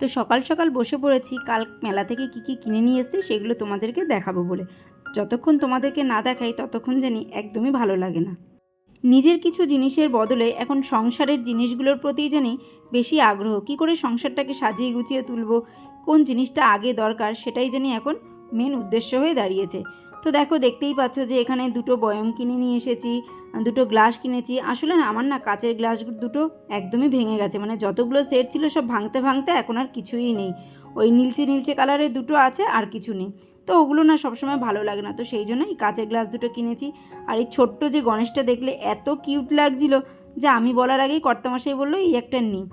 তো সকাল সকাল বসে পড়েছি। কাল মেলা থেকে কি কি কিনে নিয়ে এসেছি সেগুলো তোমাদেরকে দেখাবো বলে। যতক্ষণ তোমাদেরকে না দেখাই ততক্ষণ জানি একদমই ভালো লাগে না। নিজের কিছু জিনিসের বদলে এখন সংসারের জিনিসগুলোর প্রতি জানি বেশি আগ্রহ। কি করে সংসারটাকে সাজিয়ে গুছিয়ে তুলবো? কোন জিনিসটা আগে দরকার সেটাই জানি এখন মেন উদ্দেশ্য হয়ে দাঁড়িয়েছে। তো দেখো, দেখতেই পাচ্ছ যে এখানে দুটো বয়ম কিনে নিয়ে এসেছি, দুটো গ্লাস কিনেছি। আসলে না, আমার না কাচের গ্লাস দুটো একদমই ভেঙে গেছে। মানে যতগুলো সেট ছিল সব ভাঙতে ভাঙতে এখন আর কিছুই নেই। ওই নীলচে নীলচে কালারের দুটো আছে আর কিছু নেই। তো ওগুলো না সবসময় ভালো লাগে না। তো সেই জন্য এই কাচের গ্লাস দুটো কিনেছি। আর এই ছোট্ট যে গণেশটা দেখলে এত কিউট লাগছিল যে আমি বলার আগেই কর্তামশাই বলল, এই একটা নিই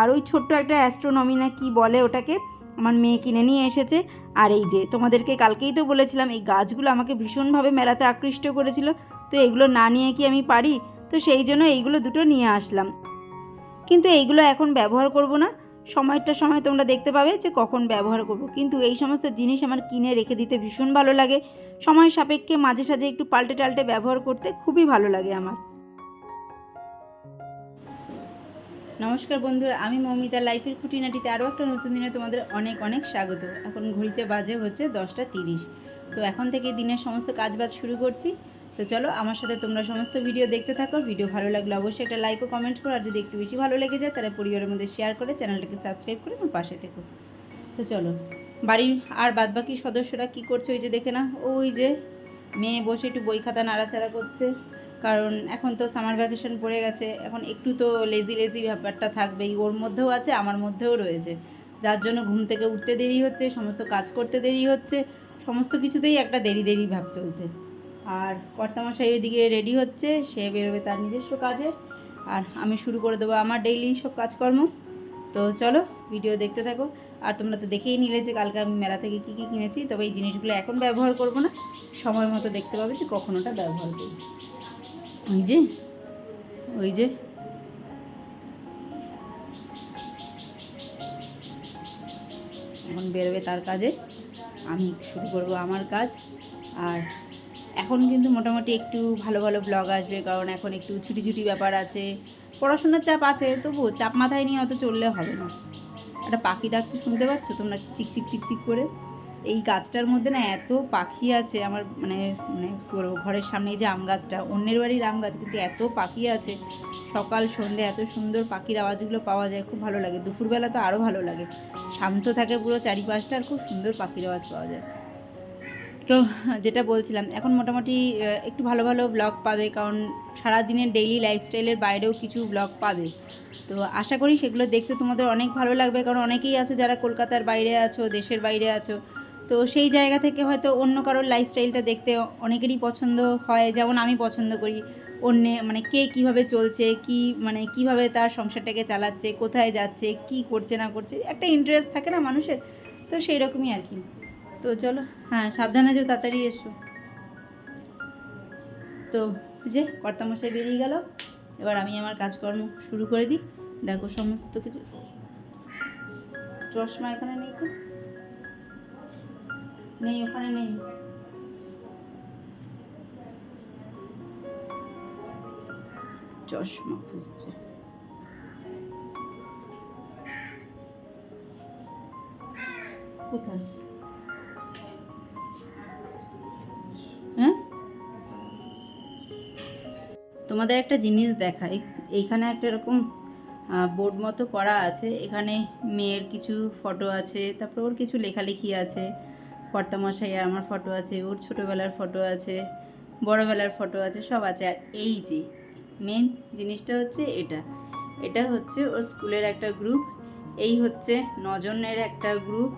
আর ওই ছোট্ট একটা অ্যাস্ট্রোনমি না কি বলে ওটাকে, আমার মেয়ে কিনে নিয়ে এসেছে। আর এই যে তোমাদেরকে কালকেই তো বলেছিলাম, এই গাছগুলো আমাকে ভীষণভাবে মেলাতে আকৃষ্ট করেছিল, তো এইগুলো না নিয়ে কি আমি পারি? তো সেই জন্য এইগুলো দুটো নিয়ে আসলাম। কিন্তু এইগুলো এখন ব্যবহার করব না। সময়টা সময় তোমরা দেখতে পাবে যে কখন ব্যবহার করব। কিন্তু এই সমস্ত জিনিস আমার কিনে রেখে দিতে ভীষণ ভালো লাগে। সময় সাপেক্ষে মাঝে সাঝে একটু পাল্টে টাল্টে ব্যবহার করতে খুবই ভালো লাগে আমার। নমস্কার বন্ধুরা, আমি মৌমিতা লাইফের খুঁটিনাটিতে আরও একটা নতুন দিনে তোমাদের অনেক অনেক স্বাগত। এখন ঘড়িতে বাজে হচ্ছে দশটা তিরিশ। তো এখন থেকে দিনের সমস্ত কাজবাজ শুরু করছি। তো চলো, আমার সাথে তোমরা সমস্ত ভিডিও দেখতে থাকো। ভিডিও ভালো লাগলে অবশ্যই একটা লাইক ও কমেন্ট করো। আর যদি একটু বেশি ভালো লেগে যায়, তাহলে পরিবারের মধ্যে শেয়ার করে চ্যানেলটাকে সাবস্ক্রাইব করে আমার পাশে থেকো। তো চলো, বাড়ির আর বাদবাকি সদস্যরা কি করছে ওই যে দেখে না ওই যে মেয়ে বসে একটু বই খাতা নাড়াচাড়া করছে। কারণ এখন তো সামার ভ্যাকেশন পড়ে গেছে, এখন একটু তো লেজি লেজি ব্যাপারটা থাকবেই। ওর মধ্যেও আছে, আমার মধ্যেও রয়েছে। যার জন্য ঘুম থেকে উঠতে দেরি হচ্ছে, সমস্ত কাজ করতে দেরি হচ্ছে, সমস্ত কিছুতেই একটা দেরি দেরি ভাব চলছে। আর কর্তামশাই ওইদিকে রেডি হচ্ছে, সে বেরোবে তার নিজস্ব কাজে। আর আমি শুরু করে দেবো আমার ডেইলি সব কাজকর্ম। তো চলো ভিডিও দেখতে থাকো। আর তোমরা তো দেখেই নিলে যে কালকে আমি মেলা থেকে কী কী কিনেছি, তবে এই জিনিসগুলো এখন ব্যবহার করব না। সময় মতো দেখতে পাবে যে কখন ওটা ব্যবহার করব। ওই যে ওই যে। এখন বেরোবে তার কাজে। আমি শুরু করব আমার কাজ। আর এখন কিন্তু মোটামুটি একটু ভালো ভালো ব্লগ আসবে, কারণ এখন একটু ছুটি ছুটি ব্যাপার আছে। পড়াশোনার চাপ আছে তবু চাপ মাথায় নিয়ে অত চললে হবে না। একটা পাখি ডাকছে, শুনতে পাচ্ছ? তোমরা চিক চিক চিক চিক করে। এই গাছটার মধ্যে না এত পাখি আছে, আমার মানে মানে ঘরের সামনে যে আম গাছটা, অন্যের বাড়ির আম গাছ, কিন্তু এত পাখি আছে। সকাল, সন্ধে এত সুন্দর পাখির আওয়াজগুলো পাওয়া যায়, খুব ভালো লাগে। দুপুরবেলা তো আরও ভালো লাগে। শান্ত থাকে পুরো চারিপাশটা আর খুব সুন্দর পাখির আওয়াজ পাওয়া যায়। তো যেটা বলছিলাম, এখন মোটামুটি একটু ভালো ভালো ব্লগ পাবে, কারণ সারাদিনের ডেইলি লাইফস্টাইলের বাইরেও কিছু ব্লগ পাবে। তো আশা করি সেগুলো দেখতে তোমাদের অনেক ভালো লাগবে, কারণ অনেকেই আছে যারা কলকাতার বাইরে আছো, দেশের বাইরে আছো তো সেই জায়গা থেকে হয়তো অন্য কারোর লাইফস্টাইলটা দেখতে অনেকেরই পছন্দ হয়। যেমন আমি পছন্দ করি। অন্যে মানে কে কীভাবে চলছে, কি মানে কীভাবে তার সংসারটাকে চালাচ্ছে, কোথায় যাচ্ছে, কি করছে, না করছে, একটা ইন্টারেস্ট থাকে না মানুষের। তো সেই রকমই আর কি। তো চলো হ্যাঁ সাবধানে যে তাড়াতাড়ি এসো। তো যে কর্তামশাই বেরিয়ে গেল। এবার আমি আমার কাজকর্ম শুরু করে দিই। দেখো সমস্ত কিছু। চশমা এখানে নেই তো? নেই, ওখানে নেই। চশমা খুঁজছে। কোথায়? হ্যাঁ? তোমাদের একটা জিনিস দেখাই এইখানে একটা এরকম বোর্ড মতো করা আছে। এখানে মেয়ের কিছু ফটো আছে, তারপর ওর কিছু লেখালেখি আছে। কর্তামশাই আমার ফটো আছে, ওর ছোটোবেলার ফটো আছে, বড়োবেলার ফটো আছে, সব আছে। আর এই যে মেন জিনিসটা হচ্ছে এটা। এটা হচ্ছে ওর স্কুলের একটা গ্রুপ এই হচ্ছে নজনের একটা গ্রুপ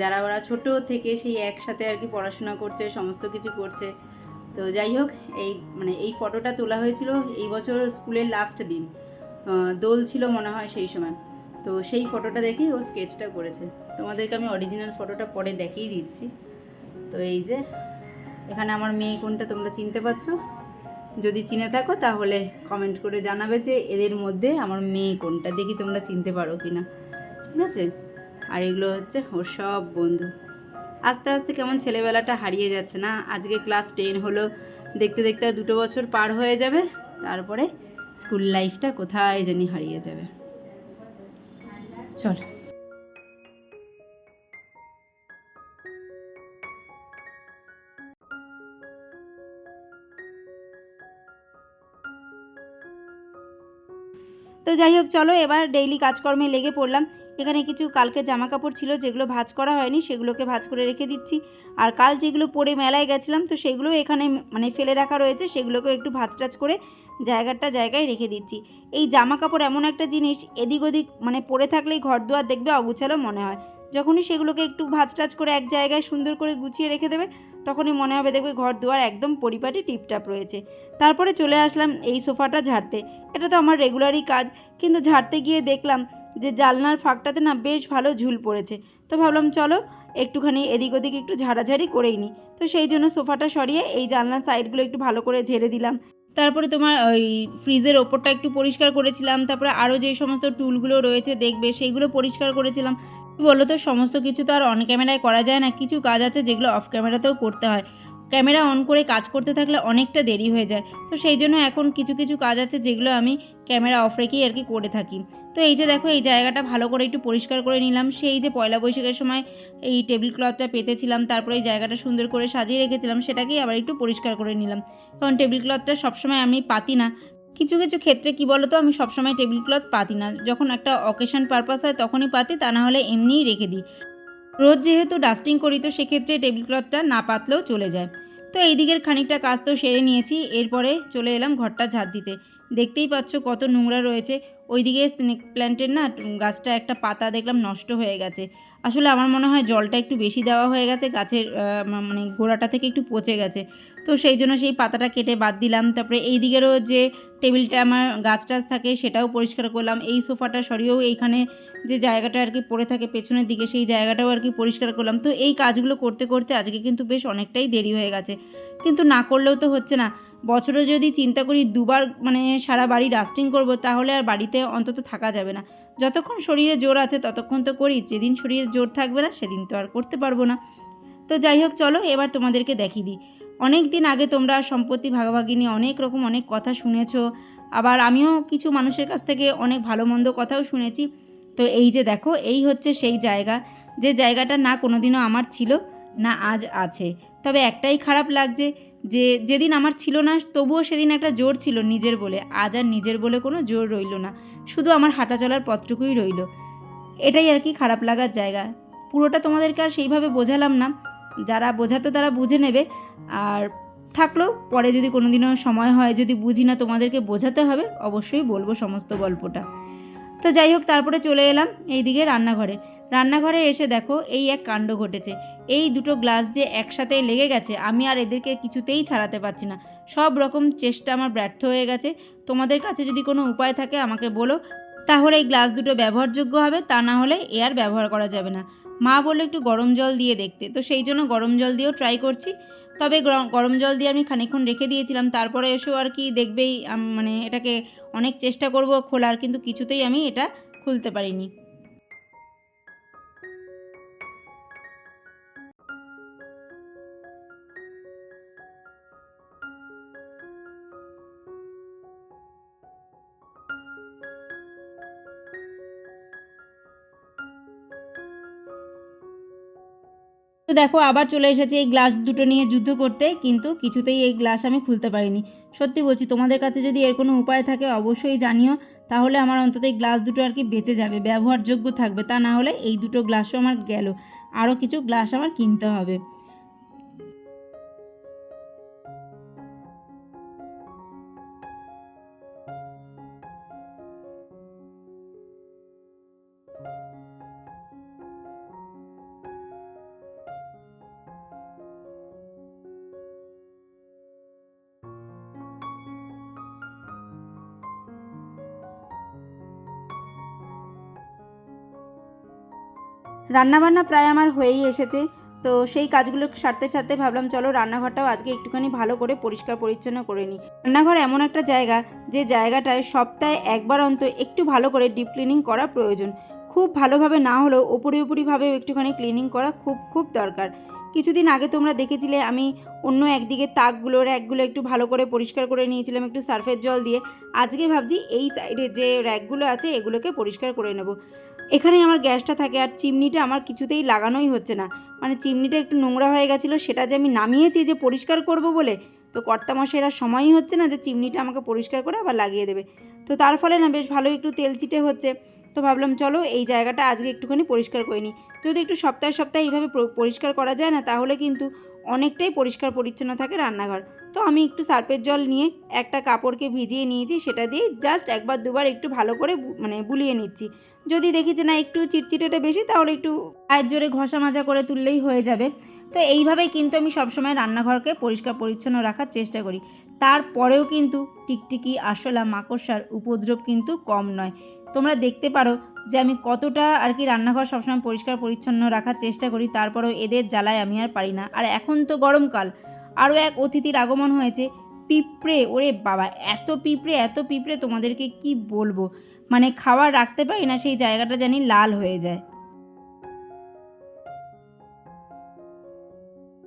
যারা ওরা ছোট থেকে সেই একসাথে আর কি পড়াশোনা করছে, সমস্ত কিছু করছে। তো যাই হোক, এই মানে এই ফটোটা তোলা হয়েছিল এই বছর স্কুলের লাস্ট দিন। দোল ছিল মনে হয় সেই সময়। তো সেই ফটোটা দেখেই ও স্কেচটা করেছে। তোমাদেরকে আমি অরিজিনাল ফটোটা পরে দেখিয়ে দিচ্ছি। তো এই যে, এখানে আমার মেয়ে কোনটা তোমরা চিনতে পারছ? যদি চিনে থাকো তাহলে কমেন্ট করে জানাবে যে এদের মধ্যে আমার মেয়ে কোনটা, দেখি তোমরা চিনতে পারো কি না ঠিক আছে? আর এগুলো হচ্ছে ওর সব বন্ধু। আস্তে আস্তে কেমন ছেলেবেলাটা হারিয়ে যাচ্ছে না? আজকে ক্লাস টেন হলো, দেখতে দেখতে দুটো বছর পার হয়ে যাবে, তারপরে স্কুল লাইফটা কোথায় জানি হারিয়ে যাবে। চল। তো যাই হোক, চলো এবার ডেইলি কাজকর্মে লেগে পড়লাম। এখানে কিছু কালকে জামা কাপড় ছিল, যেগুলো ভাজ করা হয়নি, সেগুলোকে ভাজ করে রেখে দিচ্ছি। আর কাল যেগুলো পরে মেলায় গেছিলাম, তো সেগুলো এখানে মানে ফেলে রাখা রয়েছে সেগুলোকে একটু ভাজ টাজ করে জায়গাটা জায়গায় রেখে দিচ্ছি। এই জামা কাপড় এমন একটা জিনিস, এদিক ওদিক মানে পরে থাকলেই ঘর দুয়ার দেখবে অগুছালো মনে হয়। যখনই সেগুলোকে একটু ভাঁজ টাজ করে এক জায়গায় সুন্দর করে গুছিয়ে রেখে দেবে, তখনই মনে হবে দেখবে ঘর দুয়ার একদম পরিপাটি টিপটাপ রয়েছে। তারপরে চলে আসলাম এই সোফাটা ঝাড়তে। এটা তো আমার রেগুলারই কাজ, কিন্তু ঝাড়তে গিয়ে দেখলাম যে জালনার ফাঁকটাতে না বেশ ভালো ঝুল পড়েছে। তো ভাবলাম চলো একটুখানি এদিক ওদিক একটু ঝাড়াঝাড়ি করেই নিই। তো সেই জন্য সোফাটা সরিয়ে এই জানলার সাইডগুলো একটু ভালো করে ঝেড়ে দিলাম। তারপরে তোমার ওই ফ্রিজের ওপরটা একটু পরিষ্কার করেছিলাম। তারপরে আরও যে সমস্ত টুলগুলো রয়েছে দেখবে সেইগুলো পরিষ্কার করেছিলাম। বলো তো, সমস্ত কিছু তো আর অন ক্যামেরায় করা যায় না, কিছু কাজ আছে যেগুলো অফ ক্যামেরাতেও করতে হয়। ক্যামেরা অন করে কাজ করতে থাকলে অনেকটা দেরি হয়ে যায়। তো সেই জন্য এখন কিছু কিছু কাজ আছে যেগুলো আমি ক্যামেরা অফ রেখেই আর কি করে থাকি। তো এই যে দেখো, এই জায়গাটা ভালো করে একটু পরিষ্কার করে নিলাম। সেই যে পয়লা বৈশাখের সময় এই টেবিল ক্লথটা পেতেছিলাম, তারপরে এই জায়গাটা সুন্দর করে সাজিয়ে রেখেছিলাম, সেটাকেই আবার একটু পরিষ্কার করে নিলাম। কারণ টেবিল ক্লথটা সবসময় আমি পাতি না কিছু কিছু ক্ষেত্রে কি বলতো, আমি সবসময় টেবিল ক্লথ পাতি না। যখন একটা অকেশন পারপাস হয় তখনই পাতি, তা না হলে এমনিই রেখে দিই। রোজ যেহেতু ডাস্টিং করি তো সেক্ষেত্রে টেবিল ক্লথটা না পাতলেও চলে যায়। তো এই দিকের খানিকটা কাজ তো সেরে নিয়েছি, এরপরে চলে এলাম ঘরটা ঝাঁট দিতে। দেখতেই পাচ্ছ কত নোংরা রয়েছে। ওইদিকে স্নেক প্ল্যান্টের না গাছটা একটা পাতা দেখলাম নষ্ট হয়ে গেছে। আসলে আমার মনে হয় জলটা একটু বেশি দেওয়া হয়ে গেছে, গাছের মানে গোড়াটা থেকে একটু পচে গেছে। তো সেই জন্য সেই পাতাটা কেটে বাদ দিলাম। তারপরে এই দিকেরও যে টেবিলটা আমার গাছ টাছ থাকে সেটাও পরিষ্কার করলাম। এই সোফাটা সরিয়েও এইখানে যে জায়গাটা আর কি পড়ে থাকে পেছনের দিকে, সেই জায়গাটাও আর কি পরিষ্কার করলাম। তো এই কাজগুলো করতে করতে আজকে কিন্তু বেশ অনেকটাই দেরি হয়ে গেছে। কিন্তু না করলেও তো হচ্ছে না। বছরে যদি চিন্তা করি দুবার মানে সারা বাড়ি ডাস্টিং করব, তাহলে আর বাড়িতে অন্তত থাকা যাবে না। যতক্ষণ শরীরে জোর আছে, ততক্ষণ তো করি, যেদিন শরীরে জোর থাকবে না, সেদিন তো আর করতে পারব না। তো যাই হোক, চলো এবার তোমাদেরকে দেখিয়ে দিই। অনেক দিন আগে তোমরা সম্পত্তি ভাগাভাগি নিয়ে অনেক রকম অনেক কথা শুনেছো। আবার আমিও কিছু মানুষের কাছ থেকে অনেক ভালো মন্দ কথাও শুনেছি। তো এই যে দেখো, এই হচ্ছে সেই জায়গা। যে জায়গাটা না কোনোদিনও আমার ছিল, না আজ আছে। তবে একটাই খারাপ লাগছে যে যেদিন আমার ছিল না, তবুও সেদিন একটা জোর ছিল নিজের বলে। আজ আর নিজের বলে কোনো জোর রইল না। শুধু আমার হাঁটা চলার পথটুকুই রইল। এটাই আর কি খারাপ লাগার জায়গা। পুরোটা তোমাদেরকে আর সেইভাবে বোঝালাম না। যারা বোঝাতো তারা বুঝে নেবে। আর থাকল, পরে যদি কোনোদিনও সময় হয়, যদি বুঝি না তোমাদেরকে বোঝাতে হবে, অবশ্যই বলব সমস্ত গল্পটা। তো যাই হোক, তারপরে চলে এলাম এইদিকে রান্নাঘরে। রান্নাঘরে এসে দেখো, এই এক কাণ্ড ঘটেছে। এই দুটো গ্লাস যে একসাথে লেগে গেছে, আমি আর এদেরকে কিছুতেই ছাড়াতে পারছি না। সব রকম চেষ্টা আমার ব্যর্থ হয়ে গেছে। তোমাদের কাছে যদি কোনো উপায় থাকে আমাকে বলো, তাহলে এই গ্লাস দুটো ব্যবহারযোগ্য হবে, তা না হলে এ আর ব্যবহার করা যাবে না। মা বলল, একটু গরম জল দিয়ে দেখতে। তো সেই জন্য গরম জল দিয়েও ট্রাই করছি। তবে গরম- জল দিয়ে আমি খানিকক্ষণ রেখে দিয়েছিলাম, তারপরে এসেও আর কি দেখবেই মানে এটাকে অনেক চেষ্টা করব খোলার, কিন্তু কিছুতেই আমি এটা খুলতে পারিনি। তো দেখো, আবার চলে এসেছে এই গ্লাস দুটো নিয়ে যুদ্ধ করতে, কিন্তু কিছুতেই এই গ্লাস আমি খুলতে পারিনি। সত্যি বলছি, তোমাদের কাছে যদি এর কোনো উপায় থাকে, অবশ্যই জানিও। তাহলে আমার অন্তত এই গ্লাস দুটো আর কি বেঁচে যাবে, ব্যবহারযোগ্য থাকবে। তা না হলে এই দুটো গ্লাসও আমার গেল। আরও কিছু গ্লাস আমার কিনতে হবে। রান্নাবান্না প্রায় আমার হয়েই এসেছে। তো সেই কাজগুলো সারতে সারতে ভাবলাম, চলো রান্নাঘরটাও আজকে একটুখানি ভালো করে পরিষ্কার পরিচ্ছন্ন করে নিই। রান্নাঘর এমন একটা জায়গা, যে জায়গাটায় সপ্তাহে একবার অন্ত একটু ভালো করে ডিপ ক্লিনিং করা প্রয়োজন। খুব ভালোভাবে না হলেও ওপরে উপরিভাবেও একটুখানি ক্লিনিং করা খুব খুব দরকার। কিছুদিন আগে তোমরা দেখেছিলে, আমি অন্য একদিকে তাকগুলো র্যাকগুলো একটু ভালো করে পরিষ্কার করে নিয়েছিলাম একটু সার্ফের জল দিয়ে। আজকে ভাবছি এই সাইডে যে র্যাকগুলো আছে, এগুলোকে পরিষ্কার করে নেব। এখানেই আমার গ্যাসটা থাকে আর চিমনিটা আমার কিছুতেই লাগানোই হচ্ছে না। মানে চিমনিটা একটু নোংরা হয়ে গেছিল, সেটা যে আমি নামিয়েছি যে পরিষ্কার করব বলে, তো কর্তামশাইয়ের আর সময়ই হচ্ছে না যে চিমনিটা আমাকে পরিষ্কার করে আবার লাগিয়ে দেবে। তো তার ফলে না বেশ ভালো একটু তেল চিটে হচ্ছে। তো ভাবলাম চলো এই জায়গাটা আজকে একটুখানি পরিষ্কার করে নিই। যদি একটু সপ্তাহে সপ্তাহে এইভাবে পরিষ্কার করা যায় না, তাহলে কিন্তু অনেকটাই পরিষ্কার পরিচ্ছন্ন থাকে রান্নাঘর। তো আমি একটু সার্ফের জল নিয়ে একটা কাপড়কে ভিজিয়ে নিয়েছি, সেটা দিয়ে জাস্ট একবার দুবার একটু ভালো করে মানে বুলিয়ে নিচ্ছি। যদি দেখি যে না একটু চিটচিটেটা বেশি, তাহলে একটু পায়ের জোরে ঘষা মাজা করে তুললেই হয়ে যাবে। তো এইভাবেই কিন্তু আমি সবসময় রান্নাঘরকে পরিষ্কার পরিচ্ছন্ন রাখার চেষ্টা করি। তারপরেও কিন্তু টিকটিকি, আরশোলা, মাকড়সার উপদ্রব কিন্তু কম নয়। তোমরা দেখতে পারো যে আমি কতটা আর কি রান্নাঘর সবসময় পরিষ্কার পরিচ্ছন্ন রাখার চেষ্টা করি, তারপরেও এদের জ্বালায় আমি আর পারি না। আর এখন তো গরমকাল আরও এক অতিথির আগমন হয়েছে। পিঁপড়ে, ওরে বাবা, এত পিঁপড়ে এত পিঁপড়ে তোমাদেরকে কি বলব? মানে খাবার রাখতে পারি না, সেই জায়গাটা জানি লাল হয়ে যায়।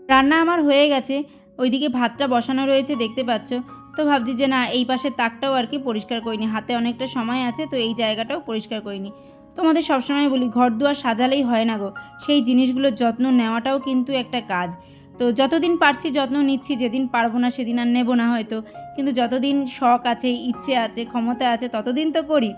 রান্না আমার হয়ে গেছে। ওইদিকে ভাতটা বসানো রয়েছে, দেখতে পাচ্ছ? তো ভাবছি যে না, এই পাশের তাকটাও আর কি পরিষ্কার করিনি। হাতে অনেকটা সময় আছে, তো এই জায়গাটাও পরিষ্কার করিনি। তোমাদের সবসময় বলি ঘর দুয়ার সাজালেই হয় না গো। সেই জিনিসগুলোর যত্ন নেওয়াটাও কিন্তু একটা কাজ। তো যতদিন পারছি যত্ন নিচ্ছি, যেদিন পারব না সেদিন আর নেব না হয়তো। কিন্তু যতদিন শখ আছে, ইচ্ছে আছে, ক্ষমতা আছে, ততদিন তো করি।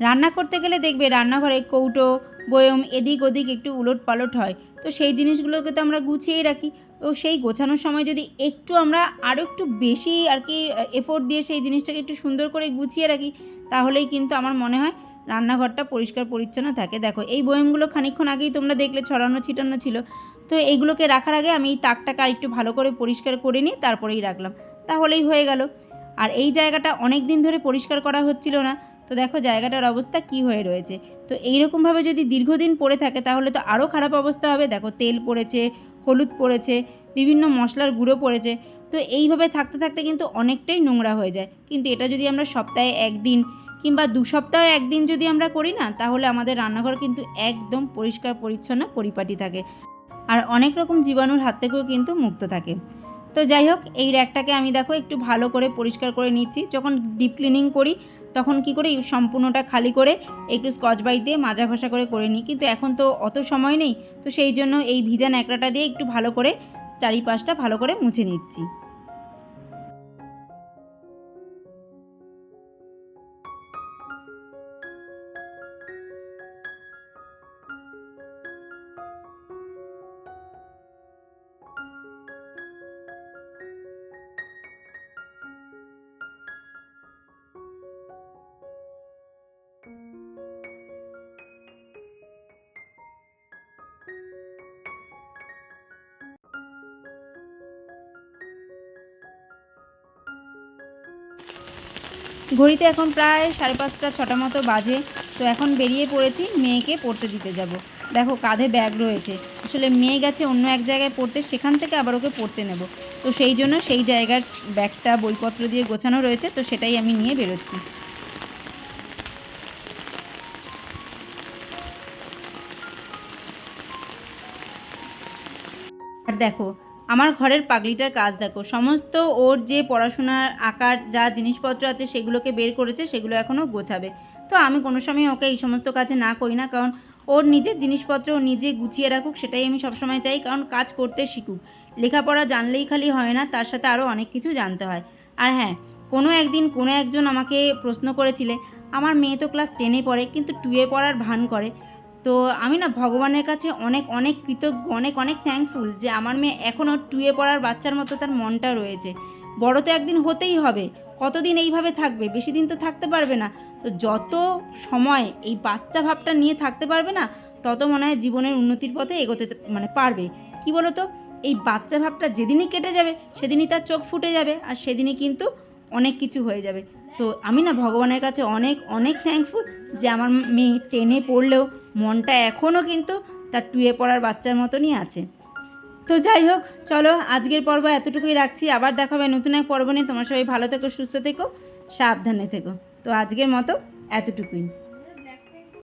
রান্না করতে গেলে দেখবে রান্নাঘরে কৌটো, বয়ম, এদিক ওদিক একটু উলট পালট হয়। তো সেই জিনিসগুলোকে তো আমরা গুছিয়েই রাখি। তো সেই গোছানোর সময় যদি একটু আমরা আরও একটু বেশি আর কি এফোর্ট দিয়ে সেই জিনিসটাকে একটু সুন্দর করে গুছিয়ে রাখি, তাহলেই কিন্তু আমার মনে হয় রান্নাঘরটা পরিষ্কার পরিচ্ছন্ন থাকে। দেখো, এই বয়মগুলো খানিকক্ষণ আগেই তোমরা দেখলে ছড়ানো ছিটানো ছিল। তো এইগুলোকে রাখার আগে আমি এই তাকটাকে আর একটু ভালো করে পরিষ্কার করে নিই তারপরেই রাখলাম। তাহলেই হয়ে গেল। আর এই জায়গাটা অনেক দিন ধরে পরিষ্কার করা হচ্ছিল না। তো দেখো জায়গাটার অবস্থা কি হয়ে রয়েছে। তো এইরকমভাবে যদি দীর্ঘদিন পড়ে থাকে, তাহলে তো আরও খারাপ অবস্থা হবে। দেখো তেল পড়েছে, হলুদ পড়েছে, বিভিন্ন মশলার গুঁড়ো পড়েছে। তো এইভাবে থাকতে থাকতে কিন্তু অনেকটাই নোংরা হয়ে যায়। কিন্তু এটা যদি আমরা সপ্তাহে একদিন কিংবা দু সপ্তাহে একদিন যদি আমরা করি না, তাহলে আমাদের রান্নাঘর কিন্তু একদম পরিষ্কার, পরিচ্ছন্ন, পরিপাটি থাকে। আর অনেক রকম জীবাণুর হাত থেকেও কিন্তু মুক্ত থাকে। তো যাই হোক, এই র্যাকটাকে আমি দেখো একটু ভালো করে পরিষ্কার করে নিচ্ছি। যখন ডিপ ক্লিনিং করি তখন কি করি সম্পূর্ণটা খালি করে একটু স্কচ বাইট দিয়ে মাজা ঘষা করে করে নিই। কিন্তু এখন তো অত সময় নেই, তো সেই জন্য এই ভিজা ন্যাকড়াটা দিয়ে একটু ভালো করে চারিপাশটা ভালো করে মুছে নিচ্ছি। ঘড়িতে এখন প্রায় সাড়ে পাঁচটা, ছটা মতো বাজে। তো এখন বেরিয়ে পড়েছি, মেয়েকে পড়তে দিতে যাব। দেখো, কাঁধে ব্যাগ রয়েছে। আসলে মেয়ে গেছে অন্য এক জায়গায় পড়তে, সেখান থেকে আবার ওকে পড়তে নেব। তো সেই জন্য সেই জায়গার ব্যাগটা, বইপত্র দিয়ে গোছানো রয়েছে, তো সেটাই আমি নিয়ে বেরোচ্ছি। আর দেখো আমার ঘরের পাগলিটার কাজ দেখো। সমস্ত ওর যে পড়াশোনার আকার, যা জিনিসপত্র আছে সেগুলোকে বের করেছে, সেগুলো এখনও গোছাবে। তো আমি কোনো সময় ওকে এই সমস্ত কাজে না করি না, কারণ ওর নিজের জিনিসপত্র ও নিজে গুছিয়ে রাখুক, সেটাই আমি সবসময় চাই, কারণ কাজ করতে শিখুক। লেখাপড়া জানলেই খালি হয় না, তার সাথে আরও অনেক কিছু জানতে হয়। আর হ্যাঁ কোনো একদিন কোনো একজন আমাকে প্রশ্ন করেছিলে, আমার মেয়ে তো ক্লাস টেনে পড়ে, কিন্তু টুয়ে পড়ার ভান করে। তো আমি না ভগবানের কাছে অনেক অনেক কৃতজ্ঞ, অনেক অনেক থ্যাঙ্কফুল যে আমার মেয়ে এখনও টুয়ে পড়ার বাচ্চার মতো তার মনটা রয়েছে। বড় তো একদিন হতেই হবে, কতদিন এইভাবে থাকবে? বেশি দিন তো থাকতে পারবে না। তো যত সময় এই বাচ্চা ভাবটা নিয়ে থাকতে পারবে না, তত মনে হয় জীবনের উন্নতির পথে এগোতে মানে পারবে। কি বলো তো এই বাচ্চা ভাবটা যেদিনই কেটে যাবে, সেদিনই তার চোখ ফুটে যাবে, আর সেদিনই কিন্তু অনেক কিছু হয়ে যাবে। তো আমি না ভগবানের কাছে অনেক অনেক থ্যাঙ্কফুল যে আমার মেয়ে টেনে পড়লেও মনটা এখনও কিন্তু তার টুয়ে পড়ার বাচ্চার মতনই আছে। তো যাই হোক, চলো আজকের পর্ব এতটুকুই রাখছি। আবার দেখা হবে নতুন এক পর্ব নিয়ে। তোমার সবাই ভালো থেকো, সুস্থ থেকো, সাবধানে থেকো। তো আজকের মতো এতটুকুই।